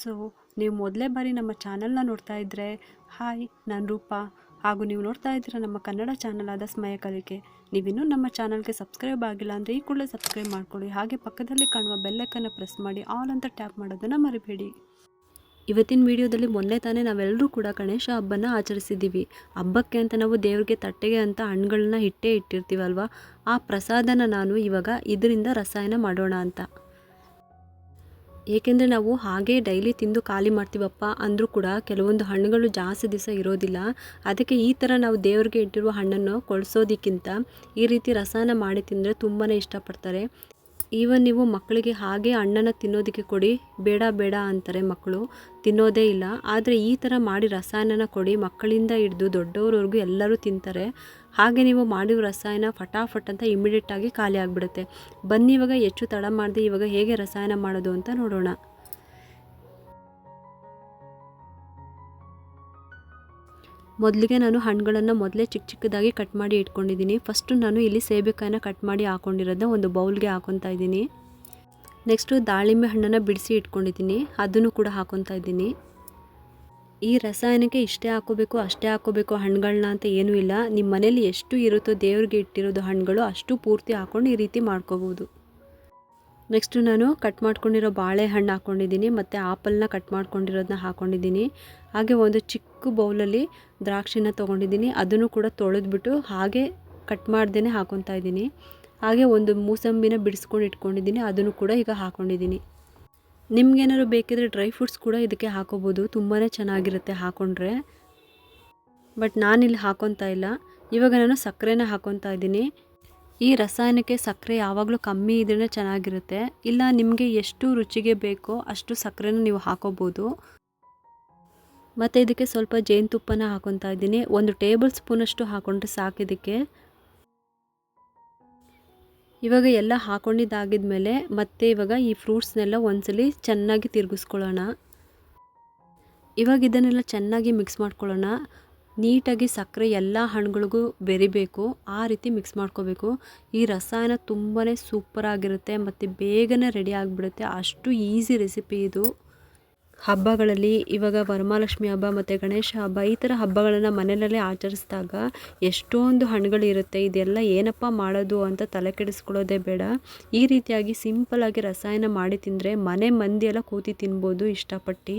So ನೀವು ಮೊದಲೇ ಬಾರಿ ನಮ್ಮ ಚಾನಲ್ನ ನೋಡ್ತಾ ಇದ್ದರೆ ಹಾಯ್, ನಾನು ರೂಪಾ. ಹಾಗೂ ನೀವು ನೋಡ್ತಾ ಇದ್ದೀರ ನಮ್ಮ ಕನ್ನಡ ಚಾನಲ್ ಆದ ಸ್ಮಯ ಕಲಿಕೆ. ನೀವಿನ್ನೂ ನಮ್ಮ ಚಾನಲ್ಗೆ ಸಬ್ಸ್ಕ್ರೈಬ್ ಆಗಿಲ್ಲ ಅಂದರೆ ಈ ಕೂಡಲೇ ಸಬ್ಸ್ಕ್ರೈಬ್ ಮಾಡ್ಕೊಳ್ಳಿ. ಹಾಗೆ ಪಕ್ಕದಲ್ಲಿ ಕಾಣುವ ಬೆಲ್ಲಕ್ಕನ್ನು ಪ್ರೆಸ್ ಮಾಡಿ, ಆಲ್ ಅಂತ ಟ್ಯಾಪ್ ಮಾಡೋದನ್ನು ಮರಿಬೇಡಿ. ಇವತ್ತಿನ ವಿಡಿಯೋದಲ್ಲಿ ಮೊನ್ನೆ ತಾನೇ ನಾವೆಲ್ಲರೂ ಕೂಡ ಗಣೇಶ ಹಬ್ಬನ ಆಚರಿಸಿದ್ದೀವಿ. ಹಬ್ಬಕ್ಕೆ ಅಂತ ನಾವು ದೇವ್ರಿಗೆ ತಟ್ಟೆಗೆ ಅಂತ ಹಣ್ಣುಗಳನ್ನ ಇಟ್ಟೇ ಇಟ್ಟಿರ್ತೀವಲ್ವ? ಆ ಪ್ರಸಾದನ ನಾನು ಇವಾಗ ಇದರಿಂದ ರಸಾಯನ ಮಾಡೋಣ ಅಂತ. ಏಕೆಂದರೆ ನಾವು ಹಾಗೆ ಡೈಲಿ ತಿಂದು ಖಾಲಿ ಮಾಡ್ತೀವಪ್ಪ ಅಂದರೂ ಕೂಡ ಕೆಲವೊಂದು ಹಣ್ಣುಗಳು ಜಾಸ್ತಿ ದಿವಸ ಇರೋದಿಲ್ಲ. ಅದಕ್ಕೆ ಈ ಥರ ನಾವು ದೇವರಿಗೆ ಇಟ್ಟಿರುವ ಹಣ್ಣನ್ನು ಕೊಳಿಸೋದಕ್ಕಿಂತ ಈ ರೀತಿ ರಸನ ಮಾಡಿ ತಿಂದರೆ ತುಂಬಾ ಇಷ್ಟಪಡ್ತಾರೆ. ಈವನ್ ನೀವು ಮಕ್ಕಳಿಗೆ ಹಾಗೆ ಹಣ್ಣನ್ನು ತಿನ್ನೋದಕ್ಕೆ ಕೊಡಿ, ಬೇಡ ಬೇಡ ಅಂತಾರೆ ಮಕ್ಕಳು. ತಿನ್ನೋದೇ ಇಲ್ಲ. ಆದರೆ ಈ ಥರ ಮಾಡಿ ರಸಾಯನನ ಕೊಡಿ ಮಕ್ಕಳಿಂದ ಹಿಡಿದು ದೊಡ್ಡವರವರೆಗೂ ಎಲ್ಲರೂ ತಿಂತಾರೆ. ಹಾಗೆ ನೀವು ಮಾಡಿರೋ ರಸಾಯನ ಫಟಾಫಟ್ ಅಂತ ಇಮಿಡಿಯೇಟ್ ಆಗಿ ಖಾಲಿ ಆಗಿಬಿಡುತ್ತೆ. ಬನ್ನಿ ಇವಾಗ ಹೆಚ್ಚು ತಡ ಮಾಡದೆ ಇವಾಗ ಹೇಗೆ ರಸಾಯನ ಮಾಡೋದು ಅಂತ ನೋಡೋಣ. ಮೊದಲಿಗೆ ನಾನು ಹಣ್ಣುಗಳನ್ನು ಮೊದಲೇ ಚಿಕ್ಕ ಚಿಕ್ಕದಾಗಿ ಕಟ್ ಮಾಡಿ ಇಟ್ಕೊಂಡಿದ್ದೀನಿ. ಫಸ್ಟು ನಾನು ಇಲ್ಲಿ ಸೇಬೆಕಾಯಿನ ಕಟ್ ಮಾಡಿ ಹಾಕೊಂಡಿರೋದನ್ನ ಒಂದು ಬೌಲ್ಗೆ ಹಾಕೊತಾ ಇದ್ದೀನಿ. ನೆಕ್ಸ್ಟು ದಾಳಿಂಬೆ ಹಣ್ಣನ್ನು ಬಿಡಿಸಿ ಇಟ್ಕೊಂಡಿದ್ದೀನಿ. ಅದನ್ನು ಕೂಡ ಹಾಕೊತಾ ಇದ್ದೀನಿ. ಈ ರಸಾಯನಕ್ಕೆ ಇಷ್ಟೇ ಹಾಕೋಬೇಕು, ಅಷ್ಟೇ ಹಾಕೋಬೇಕು ಹಣ್ಣುಗಳನ್ನ ಅಂತ ಏನೂ ಇಲ್ಲ. ನಿಮ್ಮ ಮನೇಲಿ ಎಷ್ಟು ಇರುತ್ತೋ ದೇವ್ರಿಗೆ ಇಟ್ಟಿರೋದು ಹಣ್ಣುಗಳು ಅಷ್ಟು ಪೂರ್ತಿ ಹಾಕ್ಕೊಂಡು ಈ ರೀತಿ ಮಾಡ್ಕೋಬೋದು. ನೆಕ್ಸ್ಟು ನಾನು ಕಟ್ ಮಾಡ್ಕೊಂಡಿರೋ ಬಾಳೆಹಣ್ಣು ಹಾಕ್ಕೊಂಡಿದ್ದೀನಿ ಮತ್ತು ಆಪಲ್ನ ಕಟ್ ಮಾಡ್ಕೊಂಡಿರೋದನ್ನ ಹಾಕ್ಕೊಂಡಿದ್ದೀನಿ ಹಾಗೆ ಒಂದು ಚಿಕ್ಕ ಬೌಲಲ್ಲಿ ದ್ರಾಕ್ಷಿನ ತೊಗೊಂಡಿದ್ದೀನಿ. ಅದನ್ನು ಕೂಡ ತೊಳೆದ್ಬಿಟ್ಟು ಹಾಗೆ ಕಟ್ ಮಾಡ್ದೇ ಹಾಕೊತಾ ಇದ್ದೀನಿ. ಹಾಗೆ ಒಂದು ಮೂಸಂಬಿನ ಬಿಡಿಸ್ಕೊಂಡು ಇಟ್ಕೊಂಡಿದ್ದೀನಿ. ಅದನ್ನು ಕೂಡ ಈಗ ಹಾಕ್ಕೊಂಡಿದ್ದೀನಿ ನಿಮ್ಗೇನಾದ್ರು ಬೇಕಿದ್ರೆ ಡ್ರೈ ಫ್ರೂಟ್ಸ್ ಕೂಡ ಇದಕ್ಕೆ ಹಾಕೋಬೋದು. ತುಂಬಾ ಚೆನ್ನಾಗಿರುತ್ತೆ ಹಾಕೊಂಡ್ರೆ. ಬಟ್ ನಾನಿಲ್ಲಿ ಹಾಕೊತಾ ಇಲ್ಲ. ಇವಾಗ ನಾನು ಸಕ್ಕರೆನ ಹಾಕೊತಾ ಇದ್ದೀನಿ. ಈ ರಸಾಯನಕ್ಕೆ ಸಕ್ಕರೆ ಯಾವಾಗಲೂ ಕಮ್ಮಿ ಇದ್ರೇ ಚೆನ್ನಾಗಿರುತ್ತೆ. ಇಲ್ಲ, ನಿಮಗೆ ಎಷ್ಟು ರುಚಿಗೆ ಬೇಕೋ ಅಷ್ಟು ಸಕ್ಕರೆನ ನೀವು ಹಾಕೋಬೋದು. ಮತ್ತು ಇದಕ್ಕೆ ಸ್ವಲ್ಪ ಜೇನುತುಪ್ಪನ ಹಾಕೊತಾ ಇದ್ದೀನಿ. ಒಂದು ಟೇಬಲ್ ಸ್ಪೂನಷ್ಟು ಹಾಕೊಂಡ್ರೆ ಸಾಕು ಇವಾಗ ಎಲ್ಲ ಹಾಕೊಂಡಿದ್ದಾಗಿದ್ಮೇಲೆ ಮತ್ತೆ ಇವಾಗ ಈ ಫ್ರೂಟ್ಸ್ನೆಲ್ಲ ಒಂದ್ಸಲಿ ಚೆನ್ನಾಗಿ ತಿರುಗಿಸ್ಕೊಳ್ಳೋಣ. ಇವಾಗ ಇದನ್ನೆಲ್ಲ ಚೆನ್ನಾಗಿ ಮಿಕ್ಸ್ ಮಾಡ್ಕೊಳ್ಳೋಣ. ನೀಟಾಗಿ ಸಕ್ಕರೆ ಎಲ್ಲ ಹಣ್ಣುಗಳಿಗೂ ಬೆರಿಬೇಕು, ಆ ರೀತಿ ಮಿಕ್ಸ್ ಮಾಡ್ಕೋಬೇಕು. ಈ ರಸಾಯನ ತುಂಬಾ ಸೂಪರಾಗಿರುತ್ತೆ ಮತ್ತು ಬೇಗನೆ ರೆಡಿ ಆಗಿಬಿಡುತ್ತೆ. ಅಷ್ಟು ಈಸಿ ರೆಸಿಪಿ ಇದು. ಹಬ್ಬಗಳಲ್ಲಿ ಇವಾಗ ವರಮಹಾಲಕ್ಷ್ಮಿ ಹಬ್ಬ ಮತ್ತು ಗಣೇಶ ಹಬ್ಬ, ಈ ಥರ ಹಬ್ಬಗಳನ್ನು ಮನೆಯಲ್ಲೇ ಆಚರಿಸಿದಾಗ ಎಷ್ಟೊಂದು ಹಣ್ಣುಗಳಿರುತ್ತೆ ಇದೆಲ್ಲ ಏನಪ್ಪ ಮಾಡೋದು ಅಂತ ತಲೆ ಕೆಡಿಸ್ಕೊಳ್ಳೋದೇ ಬೇಡ. ಈ ರೀತಿಯಾಗಿ ಸಿಂಪಲ್ಲಾಗಿ ರಸಾಯನ ಮಾಡಿ ತಿಂದರೆ ಮನೆ ಮಂದಿ ಎಲ್ಲ ಕೂತಿ ತಿನ್ಬೋದು ಇಷ್ಟಪಟ್ಟು.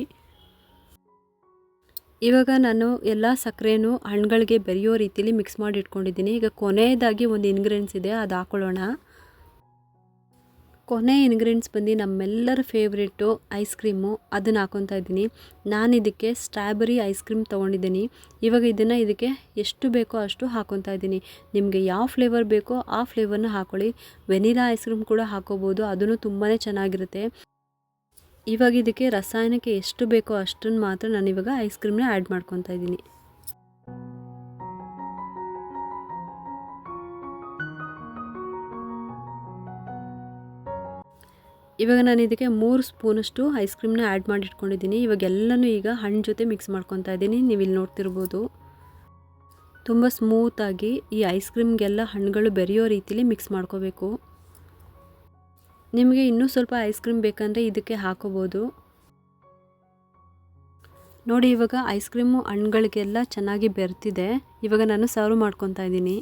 ಇವಾಗ ನಾನು ಎಲ್ಲ ಸಕ್ಕರೆನೂ ಹಣ್ಣುಗಳಿಗೆ ಬೆರೆಯೋ ರೀತಿಲಿ ಮಿಕ್ಸ್ ಮಾಡಿ ಇಟ್ಕೊಂಡಿದ್ದೀನಿ. ಈಗ ಕೊನೆಯದಾಗಿ ಒಂದು ಇಂಗ್ರೀಡಿಯೆಂಟ್ಸ್ ಇದೆ, ಅದು ಹಾಕೊಳ್ಳೋಣ. ಕೊನೆ ಇಂಗ್ರೀಡಿಯೆಂಟ್ಸ್ ಬಂದು ನಮ್ಮೆಲ್ಲರ ಫೇವ್ರೇಟು ಐಸ್ ಕ್ರೀಮು ಅದನ್ನು ಹಾಕೊತಾ ಇದ್ದೀನಿ. ನಾನು ಇದಕ್ಕೆ ಸ್ಟ್ರಾಬೆರಿ ಐಸ್ ಕ್ರೀಮ್ ತೊಗೊಂಡಿದ್ದೀನಿ. ಇವಾಗ ಇದನ್ನು ಇದಕ್ಕೆ ಎಷ್ಟು ಬೇಕೋ ಅಷ್ಟು ಹಾಕೊತಾ ಇದ್ದೀನಿ. ನಿಮಗೆ ಯಾವ ಫ್ಲೇವರ್ ಬೇಕೋ ಆ ಫ್ಲೇವರ್ನ ಹಾಕೊಳ್ಳಿ. ವೆನಿಲಾ ಐಸ್ ಕ್ರೀಮ್ ಕೂಡ ಹಾಕೋಬೋದು ಅದನ್ನು ತುಂಬಾ ಚೆನ್ನಾಗಿರುತ್ತೆ. ಇವಾಗ ಇದಕ್ಕೆ ರಸಾಯನಕ್ಕೆ ಎಷ್ಟು ಬೇಕೋ ಅಷ್ಟನ್ನು ಮಾತ್ರ ನಾನು ಇವಾಗ ಐಸ್ ಕ್ರೀಮ್ನ ಆ್ಯಡ್ ಮಾಡ್ಕೊತಾ ಇದ್ದೀನಿ. ಇವಾಗ ನಾನು ಇದಕ್ಕೆ ಮೂರು ಸ್ಪೂನಷ್ಟು ಐಸ್ ಕ್ರೀಮ್ನ ಆ್ಯಡ್ ಮಾಡಿಟ್ಕೊಂಡಿದ್ದೀನಿ. ಇವಾಗೆಲ್ಲನೂ ಈಗ ಹಣ್ಣು ಜೊತೆ ಮಿಕ್ಸ್ ಮಾಡ್ಕೊತಾ ಇದ್ದೀನಿ. ನೀವು ಇಲ್ಲಿ ನೋಡ್ತಿರ್ಬೋದು. ತುಂಬ ಸ್ಮೂತಾಗಿ ಈ ಐಸ್ ಕ್ರೀಮ್ಗೆಲ್ಲ ಹಣ್ಣುಗಳು ಬೆರೆಯೋ ರೀತಿಲಿ ಮಿಕ್ಸ್ ಮಾಡ್ಕೋಬೇಕು. ನಿಮಗೆ ಇನ್ನೂ ಸ್ವಲ್ಪ ಐಸ್ ಕ್ರೀಮ್ ಬೇಕಂದರೆ ಇದಕ್ಕೆ ಹಾಕೋಬೋದು. ನೋಡಿ ಇವಾಗ ಐಸ್ ಕ್ರೀಮು ಹಣ್ಣುಗಳಿಗೆಲ್ಲ ಚೆನ್ನಾಗಿ ಬೆರ್ತಿದೆ. ಇವಾಗ ನಾನು ಸರ್ವ್ ಮಾಡ್ಕೊತಾ ಇದ್ದೀನಿ.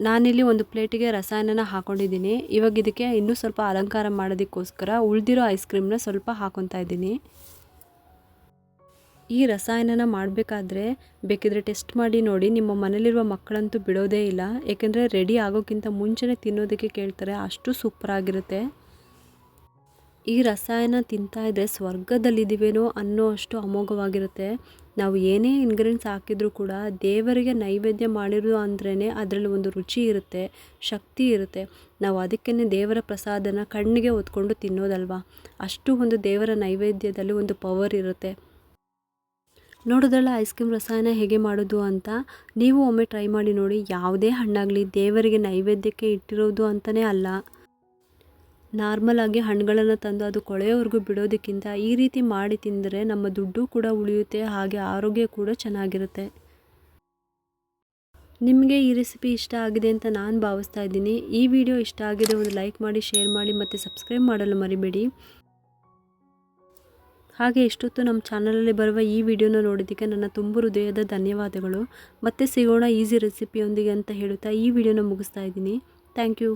ನಾನಿಲ್ಲಿ ಒಂದು ಪ್ಲೇಟಿಗೆ ರಸಾಯನನ ಹಾಕೊಂಡಿದ್ದೀನಿ. ಇವಾಗ ಇದಕ್ಕೆ ಇನ್ನೂ ಸ್ವಲ್ಪ ಅಲಂಕಾರ ಮಾಡೋದಕ್ಕೋಸ್ಕರ ಉಳಿದಿರೋ ಐಸ್ ಕ್ರೀಮ್ನ ಸ್ವಲ್ಪ ಹಾಕೊತಾ ಇದ್ದೀನಿ. ಈ ರಸಾಯನನ ಮಾಡಬೇಕಾದ್ರೆ ಬೇಕಿದ್ರೆ ಟೆಸ್ಟ್ ಮಾಡಿ ನೋಡಿ. ನಿಮ್ಮ ಮನೇಲಿರುವ ಮಕ್ಕಳಂತೂ ಬಿಡೋದೇ ಇಲ್ಲ. ಏಕೆಂದರೆ ರೆಡಿ ಆಗೋಕ್ಕಿಂತ ಮುಂಚೆನೇ ತಿನ್ನೋದಕ್ಕೆ ಕೇಳ್ತಾರೆ. ಅಷ್ಟು ಸೂಪರಾಗಿರುತ್ತೆ ಈ ರಸಾಯನ ತಿಂತಾ ಇದ್ದರೆ ಸ್ವರ್ಗದಲ್ಲಿದ್ದೀವೇನೋ ಅನ್ನೋ ಅಷ್ಟು ಅಮೋಘವಾಗಿರುತ್ತೆ. ನಾವು ಏನೇ ಇಂಗ್ರೀಡಿಯೆಂಟ್ಸ್ ಹಾಕಿದರೂ ಕೂಡ ದೇವರಿಗೆ ನೈವೇದ್ಯ ಮಾಡಿರೋ ಅಂದ್ರೇ ಅದರಲ್ಲಿ ಒಂದು ರುಚಿ ಇರುತ್ತೆ, ಶಕ್ತಿ ಇರುತ್ತೆ. ನಾವು ಅದಕ್ಕೇ ದೇವರ ಪ್ರಸಾದನ ಕಣ್ಣಿಗೆ ಹೊತ್ಕೊಂಡು ತಿನ್ನೋದಲ್ವಾ? ಅಷ್ಟು ಒಂದು ದೇವರ ನೈವೇದ್ಯದಲ್ಲಿ ಒಂದು ಪವರ್ ಇರುತ್ತೆ. ನೋಡೋದ್ರಲ್ಲ ಐಸ್ ಕ್ರೀಮ್ ರಸಾಯನ ಹೇಗೆ ಮಾಡೋದು ಅಂತ? ನೀವು ಒಮ್ಮೆ ಟ್ರೈ ಮಾಡಿ ನೋಡಿ. ಯಾವುದೇ ಹಣ್ಣಾಗಲಿ ದೇವರಿಗೆ ನೈವೇದ್ಯಕ್ಕೆ ಇಟ್ಟಿರೋದು ಅಂತಲೇ ಅಲ್ಲ. ನಾರ್ಮಲ್ ಆಗಿ ಹಣ್ಣುಗಳನ್ನು ತಂದು ಅದು ಕೊಳೆಯೋವರೆಗೂ ಬಿಡೋದಕ್ಕಿಂತ ಈ ರೀತಿ ಮಾಡಿ ತಿಂದರೆ ನಮ್ಮ ದುಡ್ಡು ಕೂಡ ಉಳಿಯುತ್ತೆ, ಹಾಗೆ ಆರೋಗ್ಯ ಕೂಡ ಚೆನ್ನಾಗಿರುತ್ತೆ. ನಿಮಗೆ ಈ ರೆಸಿಪಿ ಇಷ್ಟ ಆಗಿದೆ ಅಂತ ನಾನು ಭಾವಿಸ್ತಾ ಇದ್ದೀನಿ. ಈ ವಿಡಿಯೋ ಇಷ್ಟ ಆಗಿದೆ ಒಂದು ಲೈಕ್ ಮಾಡಿ, ಶೇರ್ ಮಾಡಿ ಮತ್ತು ಸಬ್ಸ್ಕ್ರೈಬ್ ಮಾಡಲು ಮರಿಬೇಡಿ. ಹಾಗೆ ಇಷ್ಟೊತ್ತು ನಮ್ಮ ಚಾನಲಲ್ಲಿ ಬರುವ ಈ ವಿಡಿಯೋನ ನೋಡಿದ್ದಕ್ಕೆ ನನ್ನ ತುಂಬ ಹೃದಯದ ಧನ್ಯವಾದಗಳು. ಮತ್ತೆ ಸಿಗೋಣ ಈಸಿ ರೆಸಿಪಿಯೊಂದಿಗೆ ಅಂತ ಹೇಳುತ್ತಾ ಈ ವಿಡಿಯೋನ ಮುಗಿಸ್ತಾ ಇದ್ದೀನಿ. Thank you.